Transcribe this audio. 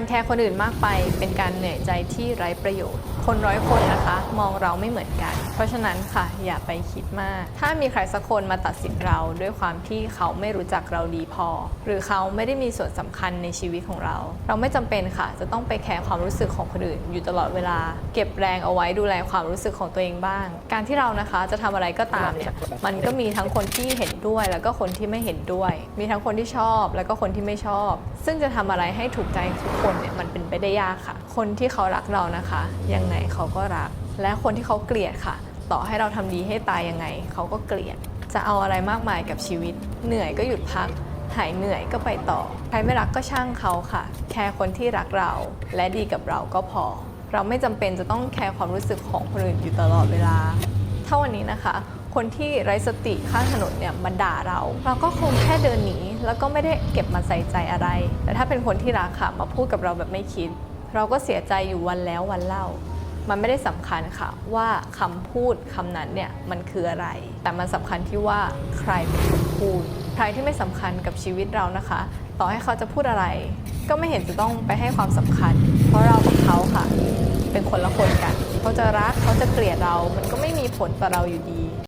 การแคร์คนอื่นมากไป เป็นการเหนื่อยใจที่ไร้ประโยชน์ คนร้อยคนนะคะ มองเราไม่เหมือนกัน เพราะฉะนั้นค่ะ อย่าไปคิดมาก ถ้ามีใครสักคนมาตัดสินเราด้วยความที่เขาไม่รู้จักเราดีพอ หรือเขาไม่ได้มีส่วนสำคัญในชีวิตของเรา เราไม่จำเป็นค่ะ จะต้องไปแคร์ความรู้สึกของคนอื่นอยู่ตลอดเวลา เก็บแรงเอาไว้ดูแลความรู้สึกของตัวเองบ้าง การที่เรานะคะจะทำอะไรก็ตามเนี่ยมันก็มีทั้งคนที่เห็นด้วยแล้วก็คนที่ไม่เห็นด้วย มีทั้งคนที่ชอบแล้วก็คนที่ไม่ชอบ ซึ่งจะทำอะไรให้ถูกใจทุกคนเนี่ยมันเป็นไปได้ยากค่ะ คนที่เขารักเรานะคะ ยังไงเขาก็รัก และคนที่เขาเกลียดค่ะ ต่อให้เราทำดีให้ตายยังไง เขาก็เกลียด จะเอาอะไรมากมายกับชีวิต เหนื่อยก็หยุดพัก หายเหนื่อยก็ไปต่อ ใครไม่รักก็ช่างเขาค่ะ แคร์คนที่รักเรา และดีกับเราก็พอ เราไม่จำเป็นจะต้องแคร์ความรู้สึกของคนอื่นอยู่ตลอดเวลาถ้าวันนี้นะคะคนที่ไร้สติข้างถนนเนี่ยมาด่าเรา เราก็คงแค่เดินหนีแล้วก็ไม่ได้เก็บมาใส่ใจอะไร แต่ถ้าเป็นคนที่รักค่ะมาพูดกับเราแบบไม่คิด เราก็เสียใจอยู่วันแล้ววันเล่า มันไม่ได้สำคัญค่ะว่าคำพูดคำนั้นเนี่ยมันคืออะไร แต่มันสำคัญที่ว่าใครเป็นคนพูด ใครที่ไม่สำคัญกับชีวิตเรานะคะ ต่อให้เขาจะพูดอะไร ก็ไม่เห็นจะต้องไปให้ความสำคัญ เพราะเรากับเขาค่ะ เป็นคนละคนกัน เขาจะรักเขาจะเกลียดเรา มันก็ไม่มีผลต่อเราอยู่ดี